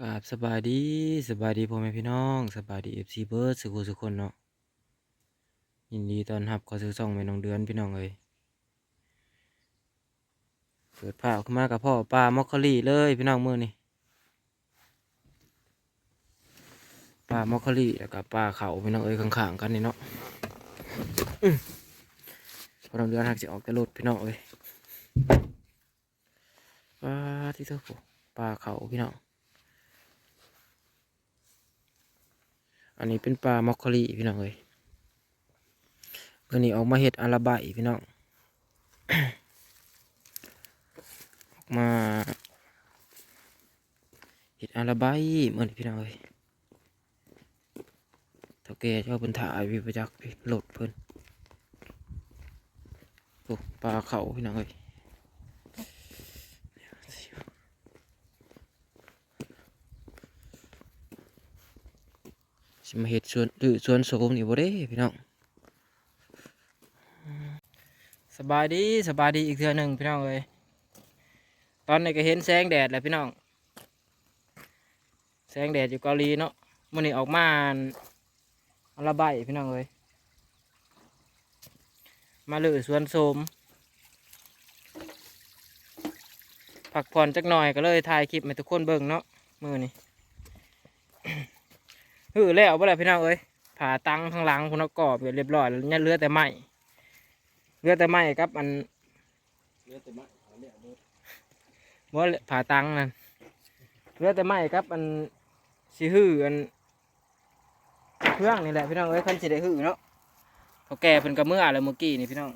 กราบสบายดีสบายดีพ่อแม่พี่น้องสบายดีเอฟซีเบิร์ดสุขุสุคนเนาะยินดีตอนรับข้าสู่ช่องแม่น้องเดือนพี่น้องเอ้ยเปิดภาขึ้นมากับพ่อปลามอคคอลี่เลยพี่น้องมือนี่ปลามอคคอลี่แล้วก็ปลาเขาพี่น้องเอ้ยข้างๆกันนี่เนาะพอน้องเดือนหักจะออกแต่รถพี่น้องเอ้ยปลาที่เท่าปลาเขาพี่น้อง อันนี้เป็นปลามอคคอลี่พี่น้องเอ้ยเมื่อนี้ออกมาเห็ดอาราบายพี่น้องออกมาเห็ดอาราบายเมื่อนี้พี่น้องเอ้ยเท่าแก่ชอบเป็นถ่ายพี่ประจักษ์พี่โหลดเพิ่นปลาเขาพี่น้องเอ้ย มาเห็ดสวนหรือสวนโสมนี่บ่เด้พี่น้องสบายดีสบายดีอีกเทื่อหนึ่งพี่น้องเอ้ยตอนนี้ก็เห็นแสงแดดแล้วพี่น้อง แสงแดดอยู่เกาหลีเนาะมื้อนี้ออกมาอัละใบายพี่น้องเอ้ยมาเลยสวนโสมพักผ่อนจักหน่อยก็เลยถ่ายคลิปให้ทุกคนเบิ่งเนาะมือนี้ หือแล้วบ่ล่ะพี่น้องเอ้ยผ่าตังข้างหลังคุณเอากรอบเรียบร้อยแล้วเนี่ยเลือแต่ไม้เลือแต่ไม้ครับอันเลือดเต็มมากเอาเนี่ยดูบ่ผ่าตังนั่นเลือแต่ไม้ครับอันสิหืออันเครื่องนี่แหละพี่น้องเอ้ยคันสิได้หื้อเนาะเขาแก่เพิ่นก็เมื่อแล้วเมื่อกี้นี่พี่น้อง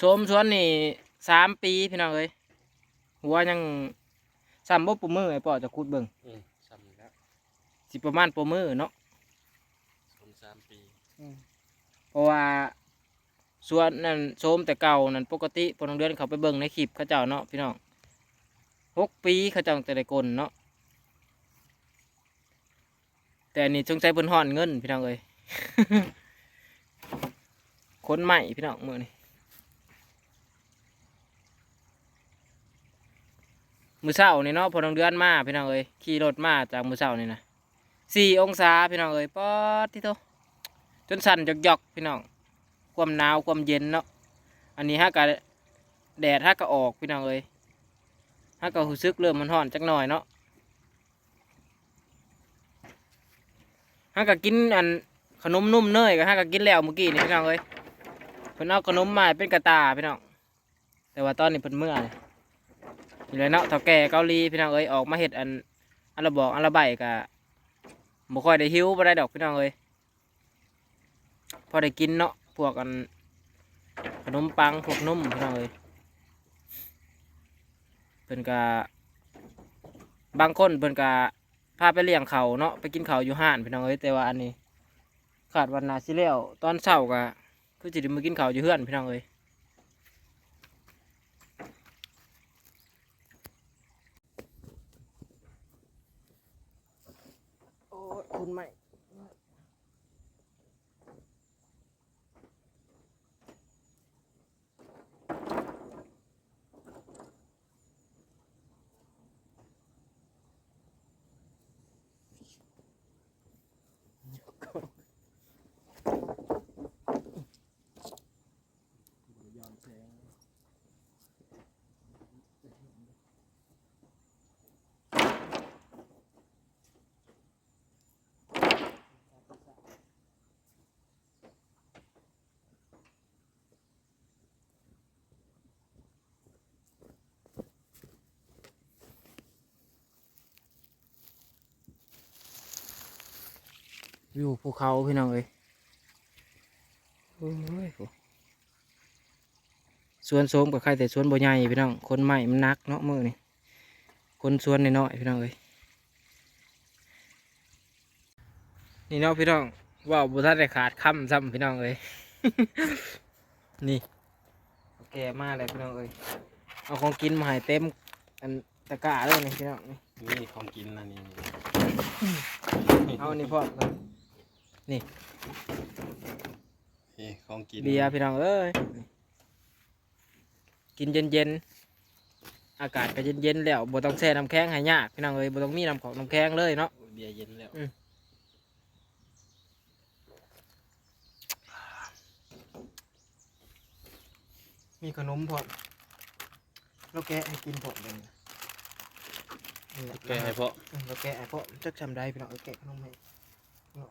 ชมสวนนี่สามปีพี่น้องเอ้ยหัวยังซ้ำบ่ปุ่มมือไอ้ปอจะคุดเบิ่ง อืมซ้ำอีกแล้ว สิประมาณปุ่มมือเนาะคนสามปีเพราะว่าส่วนนั่นโสมแต่เก่านั่นปกติพอน้องเดือนเขาไปเบิ่งในคลิปเขาเจ้าเนาะพี่น้องหกปีเขาเจ้าแต่ได้กลเนาะแต่อันนี่จงใจเพิ่นห่อนเงินพี่น้องเอ้ยคนใหม่พี่น้องมือนี่มือเช้านี่เนาะพอน้องเดือนมาพี่น้องเอ้ยขี่รถมาจากมือเช้านี่นะ สี่องศาพี่น้องเอ้ยป๊อดที่โตจนสั่นหยอกๆพี่น้องความหนาวความเย็นเนาะอันนี้ฮะกะแดดฮะกะออกพี่น้องเอ้ยฮะกะหูซึกเริ่มมันห่อนจักหน่อยเนาะฮะกะกินอันขนมนุ่มเนยกะฮะกะกินแล้วเมื่อกี้นี่พี่น้องเอ้ยเพิ่นเอาขนมมาให้เป็นกระตาพี่น้องแต่ว่าตอนนี้เพิ่นเมื่อยนี่แหละเนาะเฒ่าแก่เกาหลีพี่น้องเอ้ยออกมาเฮ็ดอันอันละบอกอันละใบกะ บ่ค่อยได้หิวบ่ได้ดอกพี่น้องเอ้ยพอได้กินเนาะพวกอันขนมปังพวกนมพี่น้องเอ้ยเพิ่นกะบางคนเพิ่นกะพาไปเลี้ยงเขาเนาะไปกินเขาอยู่ห้านพี่น้องเอ้ยแต่ว่าอันนี้ขาดวันนาสิแล้วตอนเช้ากะคือจิได้มากินเขาอยู่เฮือนพี่น้องเอ้ย วิวภูเขาพี่น้องเอ้ยโอ้ยโหสวนโสมกับใครแต่สวนบ่ใหญ่พี่น้อง คนใหม่มันนักเนาะมือนี่คนสวนน้อยๆพี่น้องเอ้ยนี่เนาะพี่น้องว่าวบุทันได้ขาดคำซ้ำพี่น้องเอ้ยนี่โอเคมาเลยพี่น้องเอ้ยเอาของกินมาให้เต็มอันตะกร้าเลยนี่พี่น้องนี่นี่ของกินนะนี่ เอาอันนี้พอก่อ นนี่ของกินเบียร์พี่น้องเอ้ยกินเย็นอากาศก็เย็นๆแล้วบ่ต้องแช่น้ำแข็งให้ยากพี่น้องเอ้ยบ่ต้องมีน้ำของน้ำแข็งเลยเนาะเบียร์เย็นแล้วมีขนมพร้อมเราแกะให้กินพร้อมเลยนี่แหละแกให้เพาะอืมเราแกะให้พร้อมจักจำได้พี่น้องเอาแกะขนมให้เนาะอืม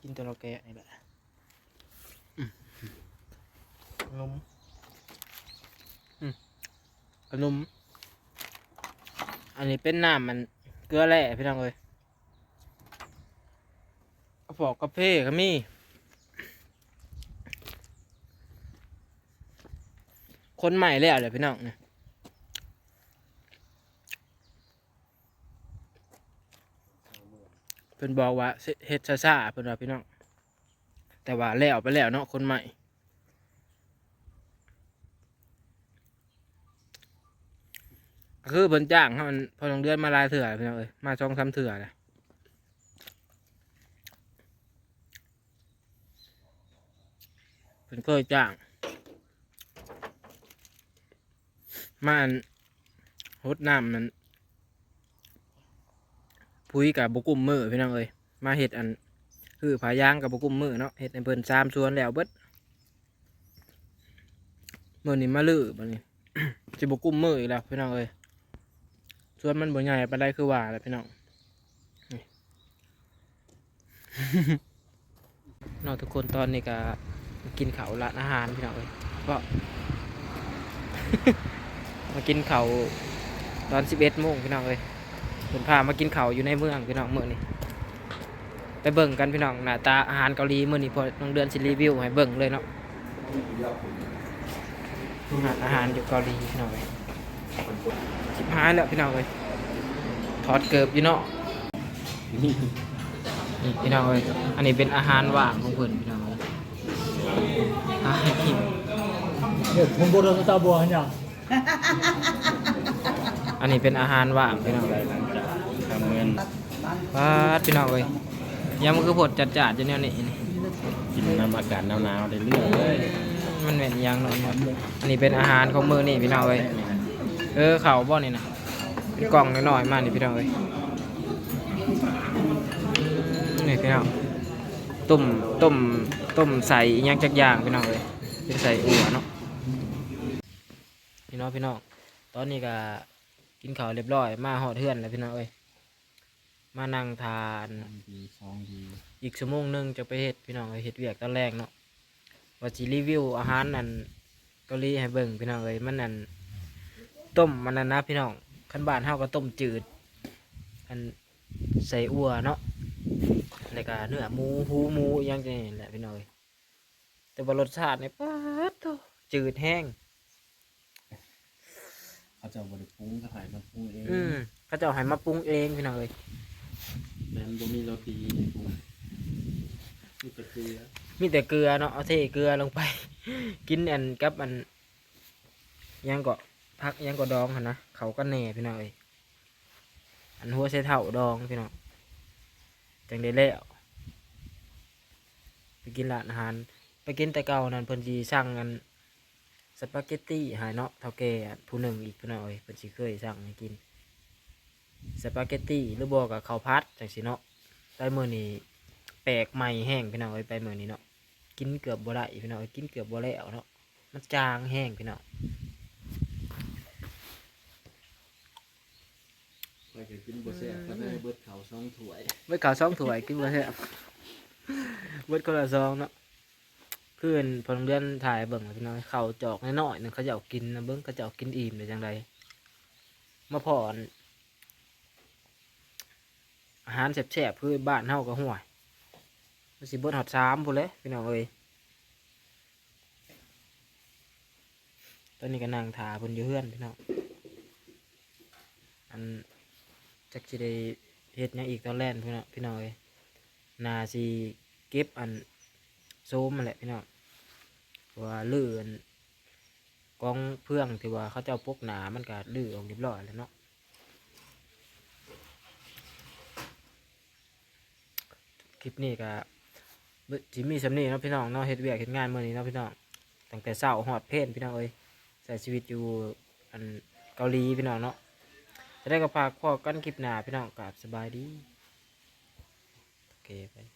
กินตัวเราแกะนี่แหละอืมขนมอืมขนมอันนี้เป็นน้ำมันเกลือแร่พี่น้องเอ้ยกระปอกกระเพาก็มีคนใหม่แล้วเลยพี่น้องเนี่ย เพิ่นบอกว่าเฮ็ดซ่าๆเพิ่นว่าพี่น้องแต่ว่าแล้วไปแล้วเนาะคนใหม่คือเพิ่นจ้างเขามันพอลงเดือนมาลายเถื่อพี่น้องเอ้ยมาช่องทำเถื่อเลยเพิ่นเคยจ้างมาอันรดน้ำมัน พุ้ยกับบกุมมือพี่น้องเอ้ยมาเห็ดอัน คือผายางกับบกุมมือเนาะเห็ดในเพิ่นสามส่วนแล้วเบิดมือนี้มาลือบัดนี้สิบกุมมืออีกแล้วพี่น้องเอ้ยส่วนมันบ่ใหญ่ไปานใดคือว่าแหละพี่น้องนี่เนาะทุกคนตอนนี้ก็กินข้าวร้านอาหารพี่น้องเอ้ยเพราะมากินเขาวตอนสิบเอ็ดโมงพี่น้องเลย เป็นพามากินเขาอยู่ในเมืองพี่น้องเมืองนี่ไปเบิ่งกันพี่น้องหน้าตาอาหารเกาหลีเมื่อนี้พอน้องเดือนสิรีวิวให้เบิ่งเลยเนาะอาหารอยู่เกาหลีพี่น้องเลยสิบห้าแล้วพี่น้องเลยทอดเกิบอยู่เนาะนี่พี่น้องเลยอันนี้เป็นอาหารว่างของเพื่อนพี่น้องเลยอาหารกินเนี่ยผมบอกเราตาบัวเนี่ย นี้เป็นอาหารว่างพี่น้องหลังจากทำเงินว้าดพี่น้องเอ้ยยำมันคือผดจัดจัดๆจะเนี่ยนี่นี่กินน้ำอากาศหนาวๆได้เรื่อยเลยมันเป็นอิหยังเนาะอันนี้เป็นอาหารของมือนี่พี่น้องเอ้ยเออเข่าบ่นี่นะเป็นกล่องน้อยๆมานี่พี่น้องเอ้ยนี่พี่น้องต้มต้มต้มใส่อิหยังจักอย่างพี่น้องเอ้ยเป็นใส่อั่วเนาะพี่น้องพี่น้องตอนนี้ก็ กินข้าวเรียบร้อย มาหอดเทือนแล้วพี่น้องเอ้ยมานั่งทานดีซองดีอีกชั่วโมงหนึงจะไปเฮ็ดพี่น้องเอ้ยเฮ็ดเวียกตอนแรกเนาะว่าสิรีวิวอาหารนั่นเกาหลีให้เบิ่งพี่น้องเอ้ยมันนั่นต้มมันนั่นนะพี่น้องขั้นบ้านเฮาก็ต้มจืดอันใส่อัวเนาะแล้วก็เนื้อหมูหูหมูอหยังจังนี่แหละพี่น้องเอ้ยแต่ว่ารสชาติเนี่ยป๊าดโตจืดแห้ง เขาจะเอาบริปรุงเขาถ่ายมาปรุงเองอืมเขาจะเอาให้มาปรุงเองพี่น้องเอ้ยแม่นบ่มีโรตีปรุงมีแต่เกลือมีแต่เกลือเนาะเอาเทเกลือลงไป กินอันกับอันหยังก็พักหยังก็ดองหันนะเขาก็แหน่พี่น้องเอ้ยอันหัวใส่เท่าดองพี่น้องจังได้แล้วไปกินร้านอาหาร ไปกินแต่เก่านั่นเพิ่นสิสั่งอัน สปาเกตตี้ใหายเนาะเท่าแก่อันผู้หนึ่งอีกพี่น้องเอ้ยเพิ่นสิเคยสั่งให้กินสปาเกตตี้หรือบ่กับข้าวผัดจังสิเนาะได้มื้อนี้แปลกใหม่แห้งพี่น้องเอ้ยไปมื้อนี้เนาะกินเกือบบ่ได้พี่น้องเอ้ยกินเกือบบ่แล้วเนาะมันจางแห้งพี่น้องไปก็กินบ่แซ่บก็ได้เบิดข้าวซองถ้วยเบิดข้าวสองถ้วยกินบ่แซ่บเบิดคนละซองเนาะ คือเห็นพอโรงเรียนถ่ายเบิ่งพี่น้องข้าจอกน้อยๆนึงเขาจะเอากินนะเบิ่งเขาจะเอากินอิ่มได้จังไดมาพอนอาหารแซ่บๆคือบ้านเฮาก็ห่วยมันสิเบิดฮอด3พุ่นแหละพี่น้องเอ้ยตอนนี้ก็นั่งถาเพิ่นอยู่เฮื่อนพี่น้องอันจักสิได้เฮ็ดหยังอีกตอนแรกพี่น้องพี่น้องเอ้ยนาสิเก็บอัน โซมมาแหละพี่น้องว่าลื่นกองเพื่องที่ว่าเขาเจ้าปกหนามันก็ลื่อออกเรียบร้อยแล้วเนาะคลิปนี้ก็จิมีสำนีเนาะพี่น้องเนาะเฮ็ดเวียกเฮ็ดงานเมื้อนี้เนาะพี่น้องตั้งแต่เช้าฮอดเพนพี่น้องเอ้ยใช้ชีวิตอยู่อันเกาหลีพี่น้องเนาะจะได้ก็ฝากพอกันคลิปหน้าพี่น้องกราบสบายดีโอเคไป